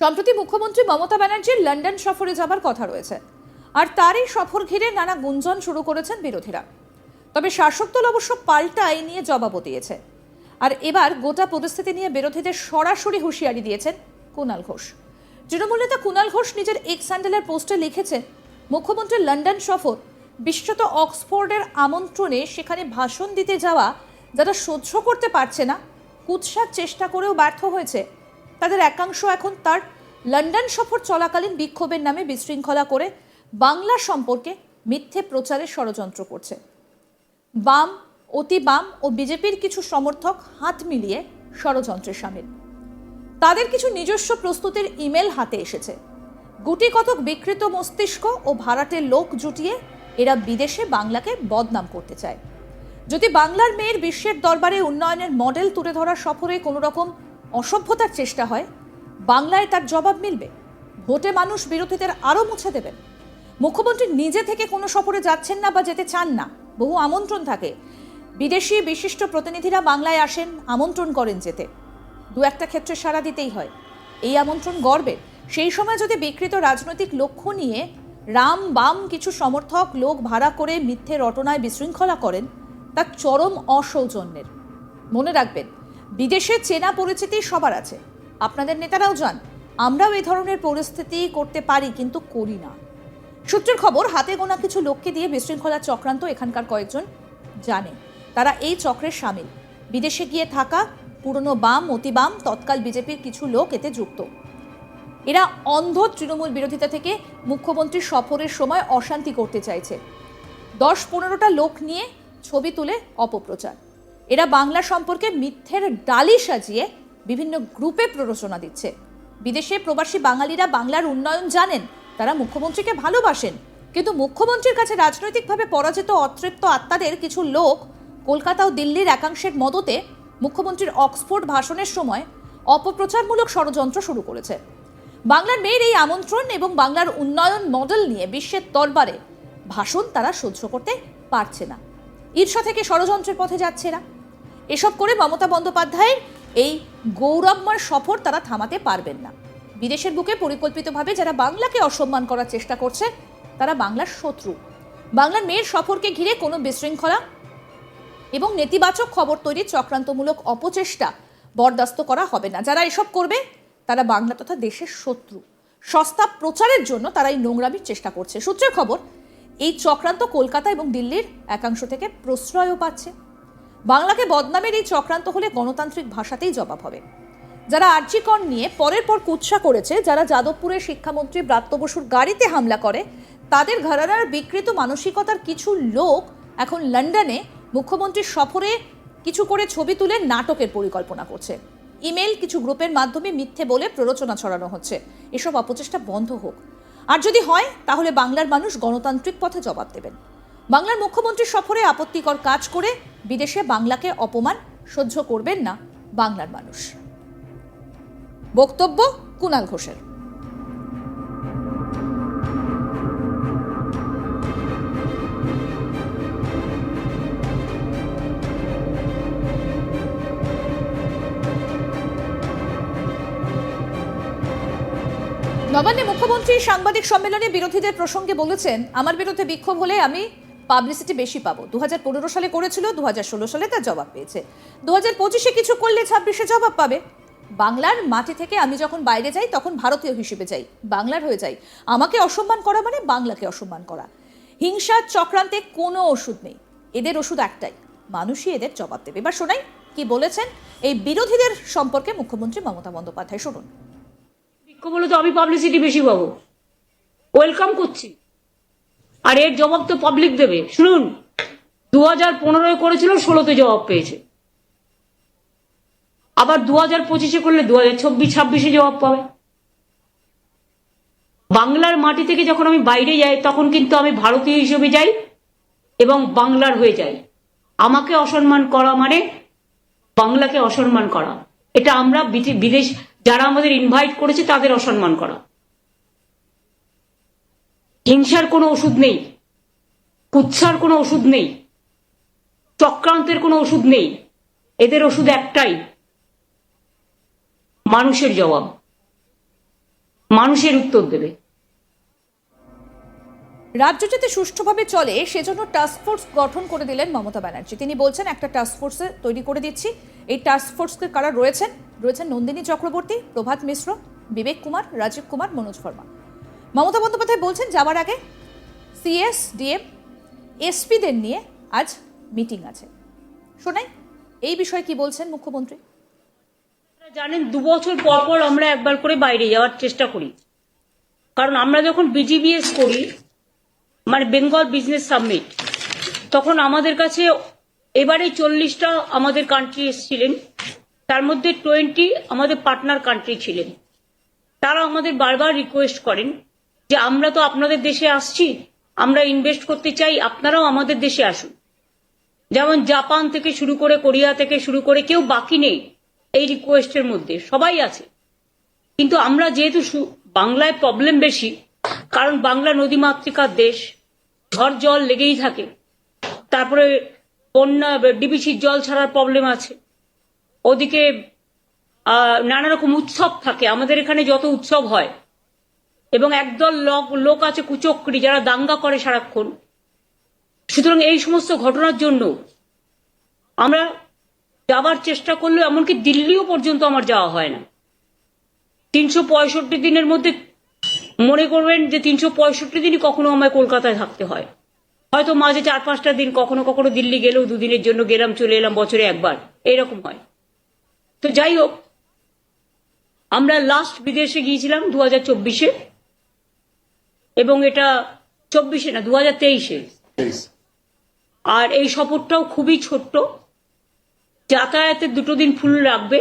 সম্প্রতি মুখ্যমন্ত্রী মমতা ব্যানার্জির লন্ডন সফরে যাবার কথা রয়েছে। আর তারই সফর ঘিরে নানা গুঞ্জন শুরু করেছেন বিরোধীরা। তবে শাসক দল অবশ্য পাল্টা এই নিয়ে জবাবও দিয়েছে। আর এবার গোটা পরিস্থিতি নিয়ে বিরোধীদের সরাসরি হুঁশিয়ারি দিয়েছেন কুণাল ঘোষ। তৃণমূল নেতা কুণাল ঘোষ নিজের এক্স স্যান্ডেলের পোস্টে লিখেছেন মুখ্যমন্ত্রীর লন্ডন সফর বিশেষত অক্সফোর্ডের আমন্ত্রণে সেখানে ভাষণ দিতে যাওয়া যারা সহ্য করতে পারছে না, কুৎসার চেষ্টা করেও ব্যর্থ হয়েছে তাদের একাংশ এখন তার লন্ডন সফর চলাকালীন বিক্ষোভের নামে বিশৃঙ্খলা করে বাংলা সম্পর্কে মিথ্যে প্রচারের ষড়যন্ত্র করছে। বাম, অতি বাম ও বিজেপির কিছু সমর্থক হাত মিলিয়ে ষড়যন্ত্রের সামিল। তাদের কিছু নিজস্ব প্রস্তুতির ইমেল হাতে এসেছে। গুটি কতক বিকৃত মস্তিষ্ক ও ভাড়াটের লোক জুটিয়ে এরা বিদেশে বাংলাকে বদনাম করতে চায়। যদি বাংলার মেয়ের বিশ্বের দরবারে উন্নয়নের মডেল তুলে ধরার সফরে কোনো রকম অসভ্যতার চেষ্টা হয়, বাংলায় তার জবাব মিলবে, ভোটে মানুষ বিরোধীদের আরও মুছে দেবেন। মুখ্যমন্ত্রী নিজে থেকে কোনো সফরে যাচ্ছেন না বা যেতে চান না, বহু আমন্ত্রণ থাকে। বিদেশি বিশিষ্ট প্রতিনিধিরা বাংলায় আসেন, আমন্ত্রণ করেন যেতে। দু একটা ক্ষেত্রে সাড়া দিতেই হয়। এই আমন্ত্রণ গর্বের সেই সময় যদি বিকৃত রাজনৈতিক লক্ষ্য নিয়ে রাম বাম কিছু সমর্থক লোক ভাড়া করে মিথ্যে রটনায় বিশৃঙ্খলা করেন, তা চরম অসৌজন্যের। মনে রাখবেন বিদেশে চেনা পরিচিতি সবার আছে। আপনাদের নেতারাও যান। আমরাও এই ধরনের পরিস্থিতি করতে পারি, কিন্তু করি না। সূত্রের খবর, হাতে গোনা কিছু লোককে দিয়ে বিশৃঙ্খলা চক্রান্ত এখানকার কয়েকজন জানে। তারা এই চক্রের সামিল। বিদেশে গিয়ে থাকা পুরনো বাম অতি বাম তৎকাল বিজেপির কিছু লোক এতে যুক্ত। এরা অন্ধ তৃণমূল বিরোধিতা থেকে মুখ্যমন্ত্রী সফরের সময় অশান্তি করতে চাইছে। দশ পনেরোটা লোক নিয়ে ছবি তুলে অপপ্রচার। এরা বাংলা সম্পর্কে মিথ্যের ডালি সাজিয়ে বিভিন্ন গ্রুপে প্ররোচনা দিচ্ছে। বিদেশে প্রবাসী বাঙালিরা বাংলার উন্নয়ন জানেন, তারা মুখ্যমন্ত্রীকে ভালোবাসেন। কিন্তু মুখ্যমন্ত্রীর কাছে রাজনৈতিকভাবে পরাজিত অতৃপ্ত আত্মাদের কিছু লোক কলকাতা ও দিল্লির একাংশের মদতে মুখ্যমন্ত্রীর অক্সফোর্ড ভাষণের সময় অপপ্রচারমূলক ষড়যন্ত্র শুরু করেছে। বাংলার মেয়ের এই আমন্ত্রণ এবং বাংলার উন্নয়ন মডেল নিয়ে বিশ্বের দরবারে ভাষণ তারা সহ্য করতে পারছে না। ঈর্ষা থেকে ষড়যন্ত্রের পথে যাচ্ছে এরা। এসব করে মমতা বন্দ্যোপাধ্যায়ের এই গৌরবময় সফর তারা থামাতে পারবেন না। বিদেশের বুকে পরিকল্পিতভাবে যারা বাংলাকে অসম্মান করার চেষ্টা করছে, তারা বাংলার শত্রু। বাংলার মেয়ের সফরকে ঘিরে কোনো বিশৃঙ্খলা এবং নেতিবাচক খবর তৈরির চক্রান্তমূলক অপচেষ্টা বরদাস্ত করা হবে না। যারা এসব করবে, তারা বাংলা তথা দেশের শত্রু। সস্তা প্রচারের জন্য তারা এই নোংরামির চেষ্টা করছে। সূত্রের খবর, এই চক্রান্ত কলকাতা এবং দিল্লির একাংশ থেকে প্রশ্রয়ও পাচ্ছে। বাংলাকে বদনামের এই চক্রান্ত হলে গণতান্ত্রিক ভাষাতেই জবাব হবে। যারা আর্জিকর নিয়ে পরের পর কুৎসা করেছে, যারা যাদবপুরের শিক্ষামন্ত্রী ব্রাত্য বসুর গাড়িতে হামলা করে, তাদের ঘরানার বিকৃত মানসিকতার কিছু লোক এখন লন্ডনে মুখ্যমন্ত্রীর সফরে কিছু করে ছবি তুলে নাটকের পরিকল্পনা করছে। ইমেল কিছু গ্রুপের মাধ্যমে মিথ্যে বলে প্ররোচনা ছড়ানো হচ্ছে। এসব অপচেষ্টা বন্ধ হোক। আর যদি হয়, তাহলে বাংলার মানুষ গণতান্ত্রিক পথে জবাব দেবেন। বাংলার মুখ্যমন্ত্রীর সফরে আপত্তিকর কাজ করে বিদেশে বাংলাকে অপমান সহ্য করবেন না বাংলার মানুষ। বক্তব্য কুণাল ঘোষের। নবান্নে মুখ্যমন্ত্রী সাংবাদিক সম্মেলনে বিরোধীদের প্রসঙ্গে বলেছেন, আমার বিরুদ্ধে বিক্ষোভ হলে আমি পাবলিসিটি বেশি পাবো। দু হাজার সালে করেছিল, দুহাজার ষোলো সালে তার জবাব পেয়েছে। দু হাজার পঁচিশে কিছু করলে ছাব্বিশে জবাব পাবে। বাংলার মাটি থেকে আমি যখন বাইরে যাই, তখন ভারতীয় হিসেবে যাই। বাংলার হয়ে যাই। আমাকে অসম্মান করা মানে বাংলাকে অসম্মান করা। হিংসার চক্রান্তে কোনো ওষুধ নেই। এদের ওষুধ একটাই। মানুষই এদের জবাব দেবে। এবার শোনাই, কি বলেছেন এই বিরোধীদের সম্পর্কে মুখ্যমন্ত্রী মমতা বন্দ্যোপাধ্যায়। শুনুন। বিক্ষোভ তো আমি পাবলিসিটি বেশি পাবো। ওয়েলকাম করছি। আর এর জবাব তো পাবলিক দেবে। শুনুন দু হাজার পনেরোয় করেছিল, ষোলোতে জবাব পেয়েছে। আবার দু হাজার পঁচিশে করলে দু হাজার চব্বিশ ছাব্বিশে জবাব পাবে। বাংলার মাটি থেকে যখন আমি বাইরে যাই, তখন কিন্তু আমি ভারতীয় হিসেবে যাই এবং বাংলার হয়ে যাই। আমাকে অসম্মান করা মানে বাংলাকে অসম্মান করা। এটা আমরা বিদে- বিদেশ যারা আমাদের ইনভাইট করেছে, তাদের অসম্মান করা। হিংসার কোনো ওষুধ নেই, কুৎসার কোনো ওষুধ নেই, চক্রান্তের কোনো ওষুধ নেই, এদের ওষুধ একটাই, মানুষের জবাব। মানুষের উত্তর দেবে। রাজ্য যাতে সুষ্ঠুভাবে চলে, সেজন্য টাস্কফোর্স গঠন করে দিলেন মমতা ব্যানার্জি। তিনি বলছেন, একটা টাস্কফোর্সে তৈরি করে দিচ্ছি। এই টাস্কফোর্সকে কারা রয়েছেন? রয়েছেন নন্দিনী চক্রবর্তী, প্রভাত মিশ্র, বিবেক কুমার, রাজীব কুমার, মনোজ ভার্মা মমতা বন্দ্যোপাধ্যায় বলছেন যাবার আগে সিএস ডিএম এসপিদের নিয়ে আজ মিটিং আছে। শোনাই, এই বিষয়ে কি বলছেন মুখ্যমন্ত্রী? জানেন, দু বছর পর পর আমরা একবার করে বাইরে যাওয়ার চেষ্টা করি। কারণ আমরা যখন বিজিবিএস করি মানে বেঙ্গল বিজনেস সাবমিট তখন আমাদের কাছে এবারে চল্লিশটা আমাদের কান্ট্রি এসেছিলেন। তার মধ্যে টোয়েন্টি আমাদের পার্টনার কান্ট্রি ছিলেন। তারা আমাদের বারবার রিকোয়েস্ট করেন যে আমরা তো আপনাদের দেশে আসছি, আমরা ইনভেস্ট করতে চাই, আপনারাও আমাদের দেশে আসুন। যেমন জাপান থেকে শুরু করে কোরিয়া থেকে শুরু করে কেউ বাকি নেই এই রিকোয়েস্টের মধ্যে, সবাই আছে। কিন্তু আমরা যেহেতু বাংলায় প্রবলেম বেশি, কারণ বাংলা নদীমাতৃকার দেশ, ঝড় জল লেগেই থাকে। তারপরে বন্যা, ডিবিসির জল ছাড়ার প্রবলেম আছে। ওদিকে নানা রকম উৎসব থাকে। আমাদের এখানে যত উৎসব হয় এবং একদল লোক আছে কুচক্রি যারা দাঙ্গা করে সারাক্ষণ। সুতরাং এই সমস্ত ঘটনার জন্য আমরা যাবার চেষ্টা করলেও এমনকি দিল্লিও পর্যন্ত আমার যাওয়া হয় না। তিনশো পঁয়ষট্টি দিনের মধ্যে মনে করবেন যে তিনশো পঁয়ষট্টি দিনই কখনো আমায় কলকাতায় থাকতে হয়। হয়তো মাঝে চার পাঁচটা দিন কখনো কখনো দিল্লি গেলেও দুদিনের জন্য গেলাম, চলে এলাম বছরে একবার। এরকম হয়। তো যাই হোক, আমরা লাস্ট বিদেশে গিয়েছিলাম দু হাজার চব্বিশে। এবং এটা চব্বিশে না দু হাজার তেইশে। আর এই সফরটাও খুবই ছোট্ট। যাতায়াতের দুটো দিন ফুল রাখবে।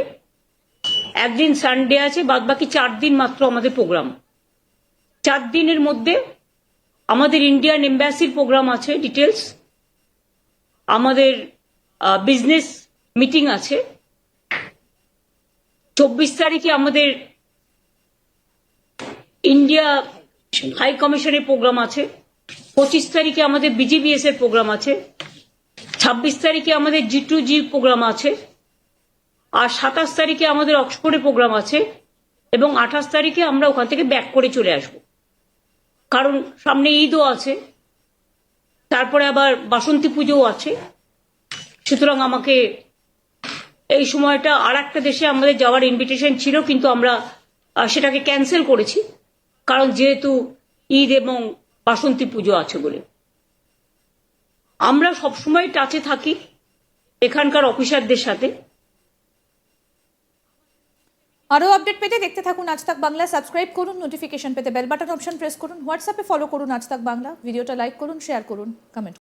একদিন সানডে আছে বাদ বাকি চার দিন মাত্র আমাদের প্রোগ্রাম চার দিনের মধ্যে আমাদের ইন্ডিয়ান এম্বাসির প্রোগ্রাম আছে ডিটেলস আমাদের বিজনেস মিটিং আছে। চব্বিশ তারিখে আমাদের ইন্ডিয়া হাই কমিশনের প্রোগ্রাম আছে। পঁচিশ তারিখে আমাদের বিজিবিএস এর প্রোগ্রাম আছে। ছাব্বিশ তারিখে আমাদের জি টু জি প্রোগ্রাম আছে। আর সাতাশ তারিখে আমাদের অক্সফোর্ডে প্রোগ্রাম আছে। এবং আঠাশ তারিখে আমরা ওখান থেকে ব্যাক করে চলে আসব। কারণ সামনে ঈদও আছে। তারপরে আবার বাসন্তী পুজোও আছে। সুতরাং আমাকে এই সময়টা আর একটা দেশে আমাদের যাওয়ার ইনভিটেশন ছিল, কিন্তু আমরা সেটাকে ক্যান্সেল করেছি। কারণ যেহেতু ঈদ এবং বাসন্তী পুজো আছে বলে। আমরা সবসময় টাচে থাকি এখানকার অফিসারদের সাথে। আরও আপডেট পেতে দেখতে থাকুন আজ তাক বাংলা, সাবস্ক্রাইব করুন, নোটিফিকেশন পেতে বেল বাটন অপশন প্রেস করুন, হোয়াটসঅ্যাপে ফলো করুন আজ তাক বাংলা, ভিডিওটা লাইক করুন, শেয়ার করুন কমেন্ট